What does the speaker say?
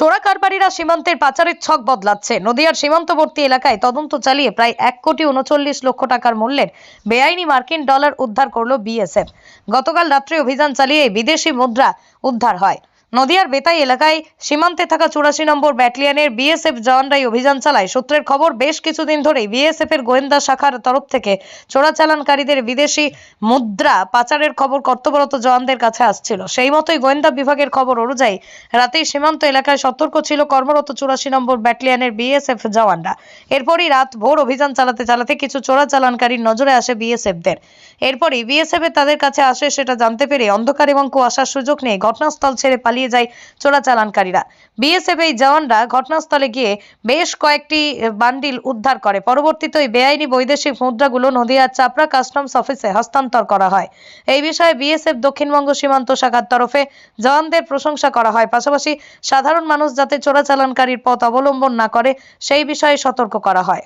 চোরা কারবারিরা সীমান্তের পাচারের ছক বদলাচ্ছে। নদিয়ার সীমান্তবর্তী এলাকায় তদন্ত চালিয়ে প্রায় এক কোটি উনচল্লিশ লক্ষ টাকার মূল্যের বেআইনি মার্কিন ডলার উদ্ধার করল বিএসএফ। গতকাল রাত্রে অভিযান চালিয়ে বিদেশি মুদ্রা উদ্ধার হয়। নদিয়ার বেতাই এলাকায় সীমান্তে থাকা চুরাশি নম্বর ব্যাটালিয়নের বিএসএফ জওয়ানরাই অভিযান চালায়। সূত্রের খবর, বেশ কিছুদিন ধরেই বিএসএফ এর গোয়েন্দা শাখার তরফ থেকে চোরাচালানকারীদের বিদেশি মুদ্রা পাচারের খবর কর্তব্যরত জওয়ানদের কাছে আসছিল। সেই মতোই গোয়েন্দা বিভাগের খবর অনুযায়ী রাতেই সীমান্ত এলাকায় সতর্ক ছিল কর্মরত চুরাশি নম্বর ব্যাটালিয়নের বিএসএফ জওয়ানরা। এরপরই রাত ভোর অভিযান চালাতে চালাতে কিছু চোরাচালানকারীর নজরে আসে বিএসএফদের। এরপরই বিএসএফ তাদের কাছে আসে সেটা জানতে পেরে অন্ধকার এবং কুয়াশার সুযোগ নিয়ে ঘটনাস্থল ছেড়ে পালিয়ে যায় চোরাচালানকারীরা। বিএসএফ এই জওয়ানরা ঘটনাস্থলে গিয়ে বেশ কয়েকটি বান্ডিল উদ্ধার করে। পরবর্তীতে ওই বেআইনি বৈদেশিক মুদ্রাগুলো নদিয়ার চাপড়া কাস্টমস অফিসে হস্তান্তর করা হয়। এই বিষয়ে বিএসএফ দক্ষিণবঙ্গ সীমান্ত শাখার তরফে জওয়ানদের প্রশংসা করা হয়। পাশাপাশি সাধারণ মানুষ যাতে চোরাচালানকারীর পথ অবলম্বন না করে, সেই বিষয়ে সতর্ক করা হয়।